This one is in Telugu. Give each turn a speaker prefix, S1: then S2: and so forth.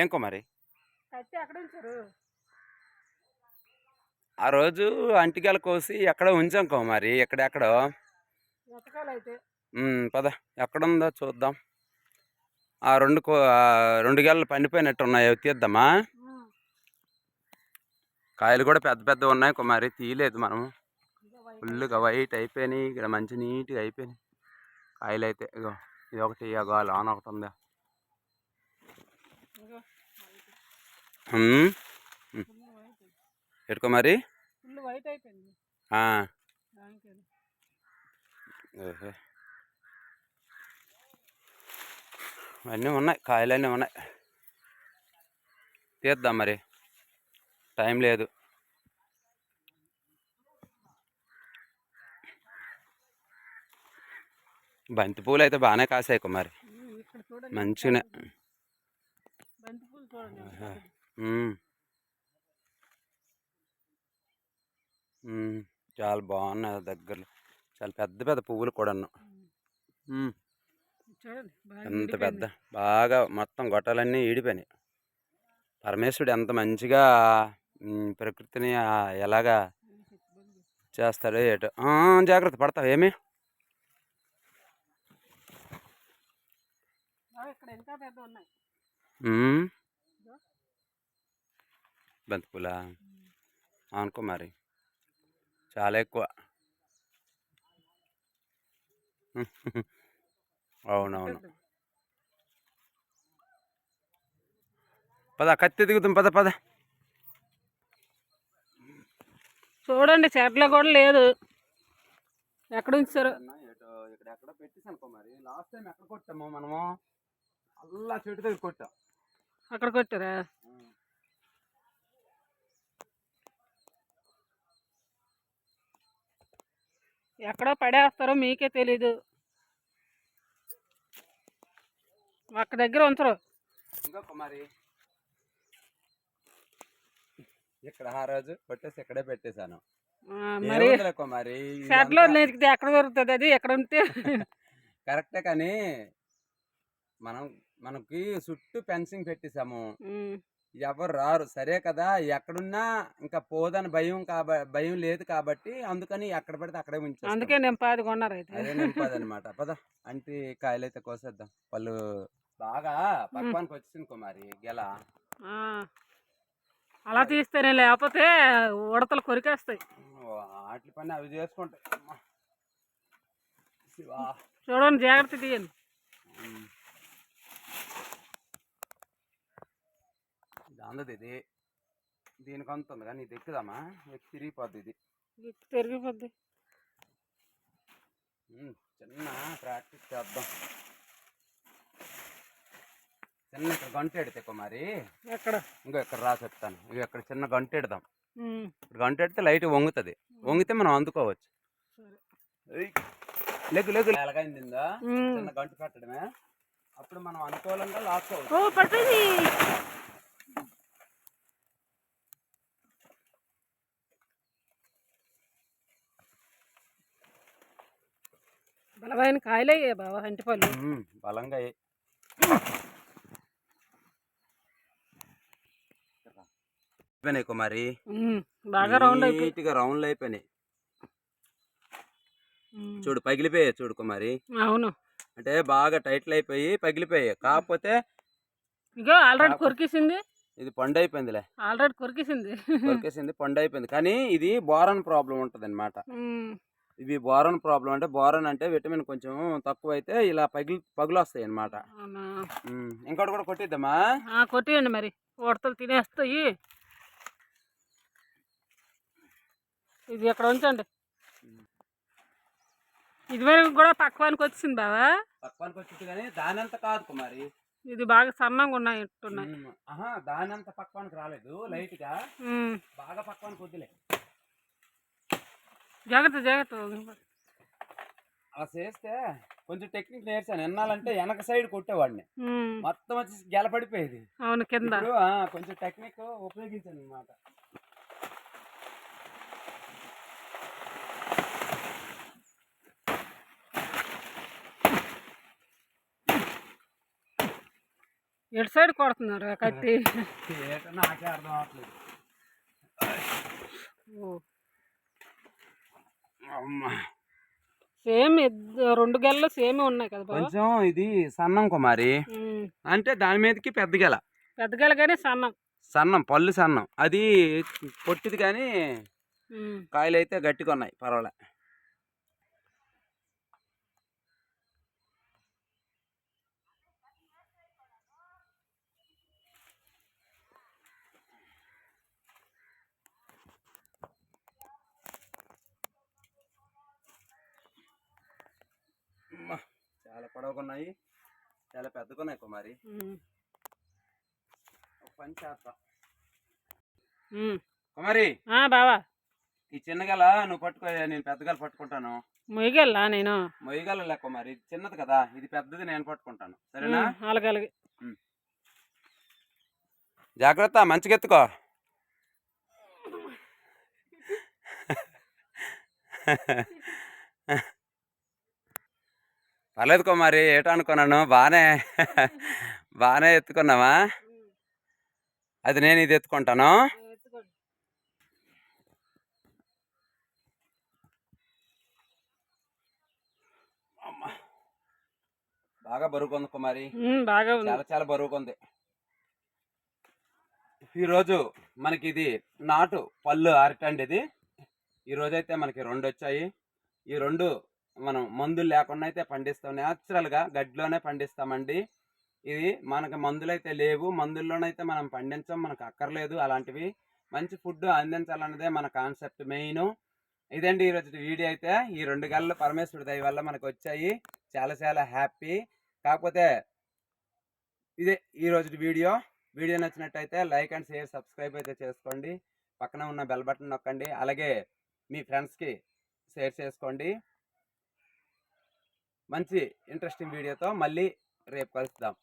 S1: ఏం కుమారి?
S2: కత్తి ఎక్కడ ఉంచారు?
S1: ఆ రోజు అంటికాయలు కోసి ఎక్కడో ఉంచాం కుమారి ఎక్కడెక్కడో. పద ఎక్కడుందో చూద్దాం. ఆ రెండు రెండు గెలలు పండిపోయినట్టు ఉన్నాయి అవి తీద్దామా? కాయలు కూడా పెద్ద పెద్ద ఉన్నాయి కుమారి తీయలేదు మనం ఫుల్గా వైట్ అయిపోయినాయి. ఇక్కడ మంచి నీట్గా అయిపోయినాయి. కాయలు అయితే ఇగో ఇది ఒకటి ఇగో లోన ఒకటి ఉందా.
S2: దానికి
S1: ఓహో. అన్నీ ఉన్నాయి కాయలన్నీ ఉన్నాయి. తీద్దాం మరి. టైం లేదు. బంతి పూలు అయితే బాగానే కాసాయి కుమారి. మంచిగానే. చాలా బాగున్నాయి దగ్గరలో. చాలా పెద్ద పెద్ద పువ్వులు కూడాను.
S2: చూడండి బాగా
S1: ఎంత. పెద్ద. బాగా మొత్తం గొట్టాలన్నీ ఈడిపోయినాయి పరమేశ్వరుడు ఎంత మంచిగా ప్రకృతిని ఎలాగా చేస్తాడో ఏటో. జాగ్రత్త పడతావు ఏమి?
S2: ఇక్కడ ఇంకా పెద్ద ఉన్నాయి.
S1: బంతిపూలా? అనుకో మరి. చాలా ఎక్కువ. అవునవును. పద కత్తి దిగుతాం పద పద.
S2: చూడండి చెట్ల కూడా లేదు. ఎక్కడ ఉంచారు?
S1: ఇక్కడ ఎక్కడ మరి. లాస్ట్ టైం ఎక్కడ కొట్టాము మనము? అల్లా చెట్టు దగ్గర కొట్టాం.
S2: అక్కడ కొట్టారా? ఎక్కడో పడేస్తారో మీకే తెలీదు. ఒక్క దగ్గర ఉంచరు.
S1: ఇక్కడ ఆ రోజు కొట్టేసి ఇక్కడే పెట్టేశాను.
S2: మరి
S1: కుమారి
S2: షెడ్లో నెతికితే ఎక్కడ దొరుకుతుంది? అది ఎక్కడ ఉంటే.
S1: కరెక్టే కానీ మనం మనకి చుట్టూ ఫెన్సింగ్ పెట్టేశాము. ఎవరు రారు. సరే కదా! ఎక్కడున్నా ఇంకా పోదని భయం కాబ భయం లేదు కాబట్టి అందుకని ఎక్కడ పడితే అక్కడే ఉంచేస్తాం.
S2: అందుకే నేను పాది కొన్నారు అయితే.
S1: అదే నింపదనమాట పద అంటే కాయలు అయితే కోసేద్దాం. వాళ్ళు బాగా పక్వానికి వచ్చింది కుమారి గెల.
S2: అలా తీస్తేనే లేకపోతే ఉడతలు కొరికేస్తాయి.
S1: వాటి పని అవి చేసుకుంటాయి
S2: చూడండి జాగ్రత్త తీయండి
S1: ఉమ్. ఇది అందది ఇది. దీనికి అంత ఉంది కానీ ఇది ఎక్కుదామా? ఎక్కి తిరిగిపోద్ది ఇది.
S2: తిరిగిపోద్ది.
S1: చిన్న ప్రాక్టీస్ చేద్దాం. చిన్న ఇక్కడ గంట ఎడితే కుమారి
S2: ఎక్కడ?
S1: ఇంకో ఇక్కడ రా చెప్తాను. ఇక ఇక్కడ చిన్న గంట ఎడదాం. ఇక్కడ గంట ఎడితే లైట్ వంగుతుంది. వంగితే మనం అందుకోవచ్చు. Leg leg. ఎలాగైందిందా
S2: ఉమ్.
S1: చిన్న గంట పెట్టడమే. అప్పుడు మనం అనుకూలంగా లాక్కోవచ్చు.
S2: బలమైన కాయలయ్యే బాబా అంటిపళ్ళు
S1: బలంగా అయిపోయినాయి కుమారి.
S2: బాగా రౌండ్ అయిపోయి
S1: రౌండ్లు అయిపోయినాయి. చూడు పగిలిపోయాయి చూడు కుమారి.
S2: అవును.
S1: అంటే బాగా టైట్లు అయిపోయి పగిలిపోయాయి. కాకపోతే
S2: ఇగో ఆల్రెడీ కొరికేసింది.
S1: ఇది పండు అయిపోయిందిలే.
S2: ఆల్రెడీ కొరికేసింది.
S1: దొరికేసింది పండు అయిపోయింది. కానీ ఇది బోరన్ ప్రాబ్లం ఉంటుంది అనమాట ఇవి బోరన్ ప్రాబ్లం అంటే బోరన్ అంటే విటమిన్ కొంచెం తక్కువ అయితే ఇలా పగిలి పగులు వస్తాయి అనమాట ఇంకోటి కూడా కొట్టిద్దామా?
S2: కొట్టేయండి మరి. ఉడతలు తినేస్తాయి. ఇది ఎక్కడ ఉంచండి? ఇదివరకు కూడా పక్వానికి వచ్చింది బావా.
S1: పక్వానికి వచ్చింది కానీ దాని అంత కాదు కుమారి.
S2: ఇది బాగా సన్నంగా ఉన్నాయి
S1: దాని అంత పక్వానికి రాలేదు
S2: లైట్గా
S1: బాగా పక్వానికి వద్దులే.
S2: జాగ్రత్త జాగ్రత్త
S1: అలా చేస్తే కొంచెం టెక్నిక్ నేర్చాను. ఎన్నాలంటే వెనక సైడ్ కొట్టేవాడిని. మొత్తం వచ్చి గెలపడిపోయేది
S2: అవును కింద.
S1: కొంచెం టెక్నిక్ ఉపయోగించాను అనమాట
S2: ఎటు సైడ్ కొడుతున్నారు కత్తి?
S1: నాకే అర్థం అవ్వట్లేదు
S2: ఓ. సేమ్ రెండు గెలలు సేమ్ ఉన్నాయి కదా
S1: కొంచెం ఇది సన్నం కుమారి. అంటే దాని మీదకి పెద్ద గెల.
S2: పెద్ద గెల కానీ సన్నం.
S1: సన్నం పళ్ళు సన్నం. అది పొట్టిది కానీ. కాయలు అయితే గట్టిగా ఉన్నాయి పర్వాలే. ఉన్నాయి చాలా పెద్దగా ఉన్నాయి కుమారి పని చేస్తాం. కుమారి!
S2: ఆ బావా.
S1: ఈ చిన్న గల నువ్వు పట్టుకో నేను పెద్ద గల పట్టుకుంటాను.
S2: మొయ్యగల్లా నేను?
S1: మొయ్యగల లెక్క మరి ఇది చిన్నది కదా ఇది పెద్దది నేను పట్టుకుంటాను. సరేనా?
S2: అలాగే అలాగే
S1: జాగ్రత్త మంచిగా ఎత్తుకో పర్లేదు కుమారి ఏటో అనుకున్నాను. బాగానే బాగానే ఎత్తుకున్నావా? అది నేను ఇది ఎత్తుకుంటాను. అమ్మా. బాగా బరువుగా ఉంది కుమారి
S2: బాగా ఉంది.
S1: చాలా చాలా బరువుగా ఉంది ఈరోజు మనకి ఇది నాటు పళ్ళు అరటండి ఇది ఈరోజు అయితే మనకి రెండు వచ్చాయి ఈ రెండు మనం మందులు లేకుండా అయితే పండిస్తాం. న్యాచురల్గా గడ్డిలోనే పండిస్తామండి. ఇది మనకు మందులు అయితే లేవు. మందుల్లోనైతే మనం పండించం మనకు అక్కర్లేదు అలాంటివి. మంచి ఫుడ్ అందించాలన్నదే మన కాన్సెప్ట్ మెయిన్. ఇదండి ఈరోజు వీడియో అయితే. ఈ రెండు గళ్ళు పరమేశ్వరుడు దయ వల్ల మనకు వచ్చాయి. చాలా చాలా హ్యాపీ. కాకపోతే ఇదే ఈ రోజు వీడియో. వీడియో నచ్చినట్టయితే లైక్ అండ్ షేర్ సబ్స్క్రైబ్ అయితే చేసుకోండి. పక్కన ఉన్న బెల్ బటన్ నొక్కండి. అలాగే మీ ఫ్రెండ్స్కి షేర్ చేసుకోండి. మంచి ఇంట్రెస్టింగ్ వీడియోతో మళ్ళీ రేపు కలుద్దాం.